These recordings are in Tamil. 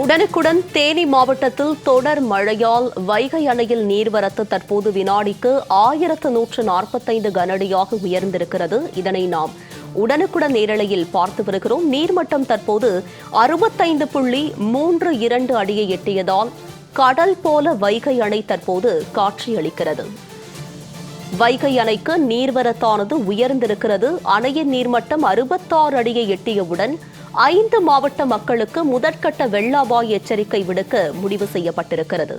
உடனுக்குடன் தேனி மாவட்டத்தில் தொடர் மழையால் வைகை அணையில் நீர்வரத்து தற்போது வினாடிக்கு ஆயிரத்து நூற்று நாற்பத்தைந்து கனஅடியாக உயர்ந்திருக்கிறது. இதனை நாம் உடனுக்குடன் நேரலையில் பார்த்து வருகிறோம். நீர்மட்டம் தற்போது அறுபத்தைந்து புள்ளி மூன்று இரண்டு அடியை எட்டியதால் கடல் போல வைகை அணை தற்போது காட்சியளிக்கிறது. வைகை அணைக்கு நீர்வரத்தானது உயர்ந்திருக்கிறது. அணையின் நீர்மட்டம் அறுபத்தாறு அடியை எட்டியவுடன் ஐந்து மாவட்ட மக்களுக்கு முதற்கட்ட வெள்ள அபாய எச்சரிக்கை விடுக்க முடிவு செய்யப்பட்டிருக்கிறது.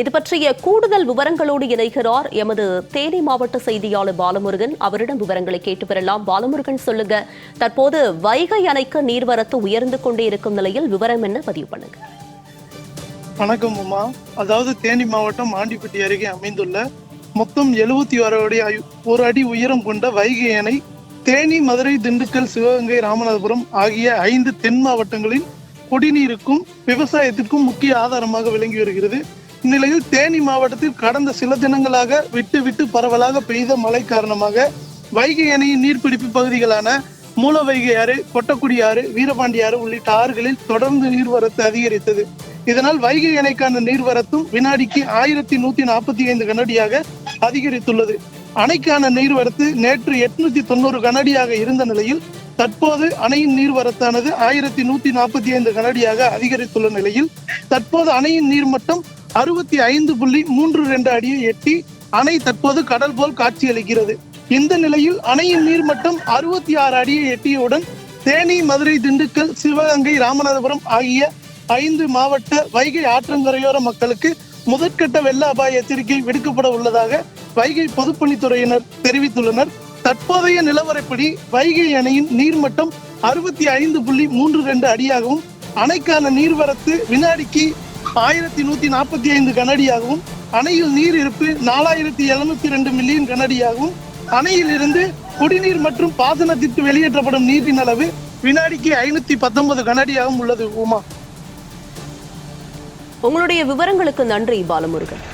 இது பற்றிய கூடுதல் விவரங்களோடு இணைகிறார் எமது தேனி மாவட்ட செய்தியாளர் பாலமுருகன். அவரிடம் விவரங்களை கேட்டு பெறலாம். பாலமுருகன் சொல்லுங்க தற்போது வைகை அணைக்கு நீர்வரத்து உயர்ந்து கொண்டே இருக்கும் நிலையில் விவரம் என்ன? பதிவு பண்ணுங்க. வணக்கம் அதாவது தேனி மாவட்டம் ஆண்டிப்பட்டி அருகே அமைந்துள்ள மொத்தம் எழுபத்தி ஒரு அடி ஒரு அடி உயரம் கொண்ட வைகை அணை தேனி மதுரை திண்டுக்கல் சிவகங்கை ராமநாதபுரம் ஆகிய ஐந்து தென் மாவட்டங்களில் குடிநீருக்கும் விவசாயத்திற்கும் முக்கிய ஆதாரமாக விளங்கி வருகிறது. இந்நிலையில் தேனி மாவட்டத்தில் கடந்த சில தினங்களாக விட்டு விட்டு பரவலாக பெய்த மழை காரணமாக வைகை அணையின் நீர்பிடிப்பு பகுதிகளான மூலவைகை ஆறு கொட்டக்குடி ஆறு வீரபாண்டி ஆறு உள்ளிட்ட ஆறுகளில் தொடர்ந்து நீர்வரத்து அதிகரித்தது. இதனால் வைகை அணைக்கான நீர்வரத்தும் வினாடிக்கு ஆயிரத்தி நூத்தி நாற்பத்தி ஐந்து கனடியாக அதிகரித்துள்ளது. அணைக்கான நீர்வரத்து நேற்று எட்நூத்தி தொண்ணூறு கனடியாக இருந்த நிலையில் தற்போது அணையின் நீர்வரத்தானது ஆயிரத்தி நூத்தி நாற்பத்தி ஐந்து கனடியாக அதிகரித்துள்ள நிலையில் தற்போது அணையின் நீர்மட்டம் அறுபத்தி ஐந்து புள்ளி மூன்று ரெண்டு அடியை எட்டி அணை தற்போது கடல் போல் காட்சியளிக்கிறது. இந்த நிலையில் அணையின் நீர்மட்டம் அறுபத்தி ஆறு அடியை எட்டியவுடன் தேனி மதுரை திண்டுக்கல் சிவகங்கை ராமநாதபுரம் ஆகிய ஐந்து மாவட்ட வைகை ஆற்றங்கரையோர மக்களுக்கு முதற்கட்ட வெள்ள அபாய எச்சரிக்கை விடுக்கப்பட உள்ளதாக வைகை பொதுப்பணித்துறையினர் தெரிவித்துள்ளனர். தற்போதைய நிலவரப்படி வைகை அணையின் நீர்மட்டம் அறுபத்தி ஐந்து புள்ளி மூன்று ரெண்டு அடியாகவும் அணைக்கான நீர்வரத்து வினாடிக்கு ஆயிரத்தி நூத்தி நாற்பத்தி ஐந்து கனடியாகவும் அணையில் நீர் இருப்பு நாலாயிரத்தி எழுநூத்தி ரெண்டு மில்லியன் கனடியாகவும் அணையில் இருந்து குடிநீர் மற்றும் பாசனத்திற்கு வெளியேற்றப்படும் நீரின் அளவு வினாடிக்கு ஐநூத்தி பத்தொன்பது கனடியாகவும் உள்ளது உமா. உங்களுடைய விவரங்களுக்கு நன்றி பாலமுருகன்.